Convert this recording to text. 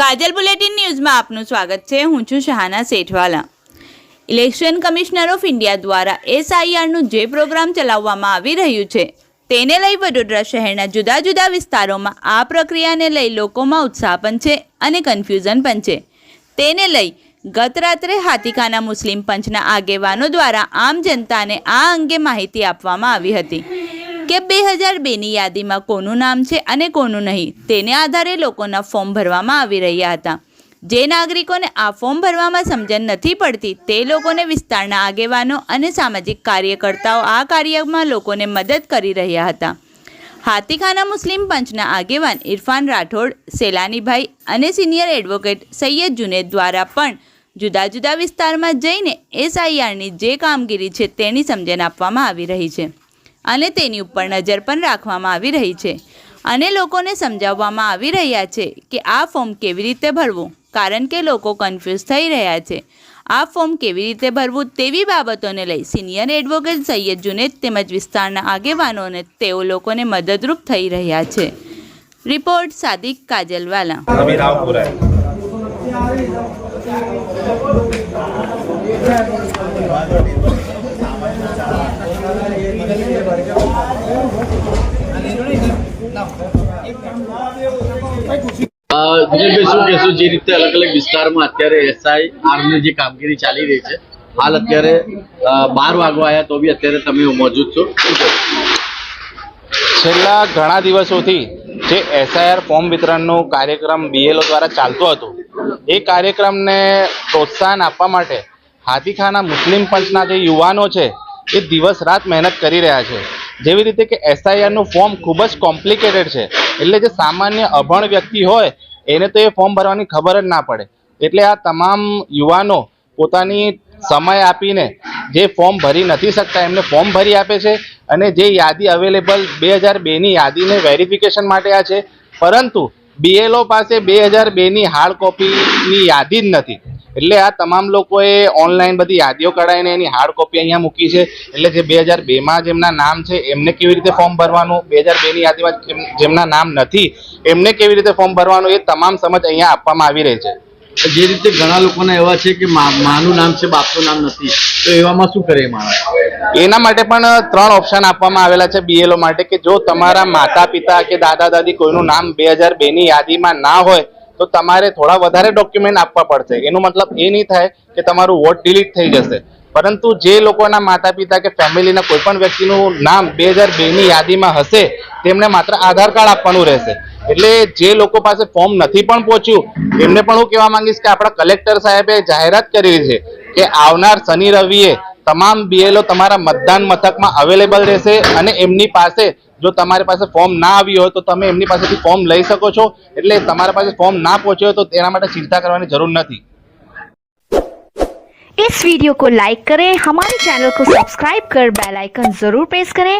કાજલ bulletin ન્યૂઝમાં આપનું સ્વાગત છે. હું છું Shahna Shethwala. Election commissioner of India દ્વારા એસઆઈઆરનું જે પ્રોગ્રામ ચલાવવામાં આવી રહ્યું છે, તેને લઈ વડોદરા શહેરના જુદા જુદા વિસ્તારોમાં આ પ્રક્રિયાને લઈ લોકોમાં ઉત્સાહ પણ છે અને કન્ફ્યુઝન પણ છે. તેને લઈ ગત રાત્રે હાથીખાના મુસ્લિમ પંચના આગેવાનો દ્વારા આમ જનતાને આ અંગે માહિતી આપવામાં આવી હતી. કે બે હજાર બેની યાદીમાં કોનું નામ છે અને કોનું નહીં, તેને આધારે લોકોના ફોર્મ ભરવામાં આવી રહ્યા હતા. જે નાગરિકોને આ ફોર્મ ભરવામાં સમજણ નથી પડતી, તે લોકોને વિસ્તારના આગેવાનો અને સામાજિક કાર્યકર્તાઓ આ કાર્યમાં લોકોને મદદ કરી રહ્યા હતા. હાથીખાના મુસ્લિમ પંચના આગેવાન ઇરફાન રાઠોડ, સેલાનીભાઈ અને સિનિયર એડવોકેટ સૈયદ જુનેદ દ્વારા પણ જુદા જુદા વિસ્તારમાં જઈને એસઆઈઆરની જે કામગીરી છે તેની સમજણ આપવામાં આવી રહી છે. અને તેની ઉપર નજર પણ રાખવામાં આવી રહી છે. અને લોકોને સમજાવવામાં આવી રહ્યા છે કે આ ફોર્મ કેવી રીતે ભરવું કારણ કે લોકો કન્ફ્યુઝ થઈ રહ્યા છે. આ ફોર્મ કેવી રીતે ભરવું તેવી બાબતોને લઈ સિનિયર એડવોકેટ સૈયદ જુનેદ તેમજ વિસ્તારના આગેવાનોને તેઓ લોકોને મદદરૂપ થઈ રહ્યા છે. Report Sadiq Kajalwala. Thank you. અલગ અલગ વિસ્તારમાં અત્યારે એસઆઈ આર્મની જે કામગીરી ચાલી રહી છે, હાલ અત્યારે બાર વાગવા આવ્યા તો બી અત્યારે તમે મોજૂદ છો. છેલ્લા ઘણા દિવસોથી જે એસઆઈઆર ફોર્મ વિતરણનો કાર્યક્રમ બીએલઓ દ્વારા ચાલતો હતો, એ કાર્યક્રમને પ્રોત્સાહન આપવા માટે હાથીખાના મુસ્લિમ પંચના જે યુવાનો છે એ દિવસ રાત મહેનત કરી રહ્યા છે. જેવી રીતે કે એસઆઈઆરનું ફોર્મ ખૂબ જ કોમ્પ્લિકેટેડ છે. એટલે જે સામાન્ય અભણ વ્યક્તિ હોય, એને તો એ ફોર્મ ભરવાની ખબર જ ના પડે. એટલે આ તમામ યુવાનો પોતાની સમય આપીને જે ફોર્મ ભરી નથી શકતા, એમને ફોર્મ ભરી આપે છે અને જે યાદી અવેલેબલ બે હજાર બેની યાદીને વેરિફિકેશન માટે આ છે. પરંતુ બીએલઓ પાસે બે હજાર બેની હાર્ડ કોપીની યાદી જ નથી. એટલે આ તમામ લોકોએ ઓનલાઈન બધી યાદીઓ કઢાવીને એની હાર્ડ કોપી અહીંયા મૂકી છે. એટલે જે બે હજાર બેમાં જેમના નામ છે એમને કેવી રીતે ફોર્મ ભરવાનું બે હજાર બેની યાદીમાં જેમના નામ નથી એમને કેવી રીતે ફોર્મ ભરવાનું એ તમામ સમજ અહીંયા આપવામાં આવી રહી છે. જે રીતે ઘણા લોકોના એવા છે કે માનું નામ છે બાપનું નામ નથી તો એવામાં શું કરે માણસ? એના માટે પણ ત્રણ ઓપ્શન આપવામાં આવેલા છે બીએલઓ માટે કે જો તમારા માતા પિતા કે દાદા દાદી કોઈનું નામ બે હજાર બેની યાદીમાં ના હોય તો તમારે થોડા વધારે ડોક્યુમેન્ટ આપવા પડશે. એનો મતલબ એ નહીં થાય કે તમારું વોટ ડિલીટ થઈ જશે. પરંતુ જે લોકોના માતા પિતા કે ફેમિલીના કોઈ પણ વ્યક્તિનું નામ બે હજાર બેની યાદીમાં હશે, તેમને માત્ર આધાર કાર્ડ આપવાનું રહેશે. એટલે જે લોકો પાસે ફોર્મ નથી પણ પહોંચ્યું એમને પણ હું કહેવા માંગીશ કે આપણા કલેક્ટર સાહેબે જાહેરાત કરી છે કે આવનાર શનિ રવિએ તમામ બીએલઓ તમારા મતદાન મથકમાં અવેલેબલ રહેશે અને એમની પાસે જો તમારી પાસે ફોર્મ ના આવ્યું હોય તો તમે એમની પાસેથી ફોર્મ લઈ શકો છો એટલે તમારા પાસે ફોર્મ ના પહોંચ્યો હોય તો તેના માટે ચિંતા કરવાની જરૂર નથી इस वीडियो को लाइक करें हमारे चैनल को सब्सक्राइब कर बेल आइकन जरूर प्रेस करें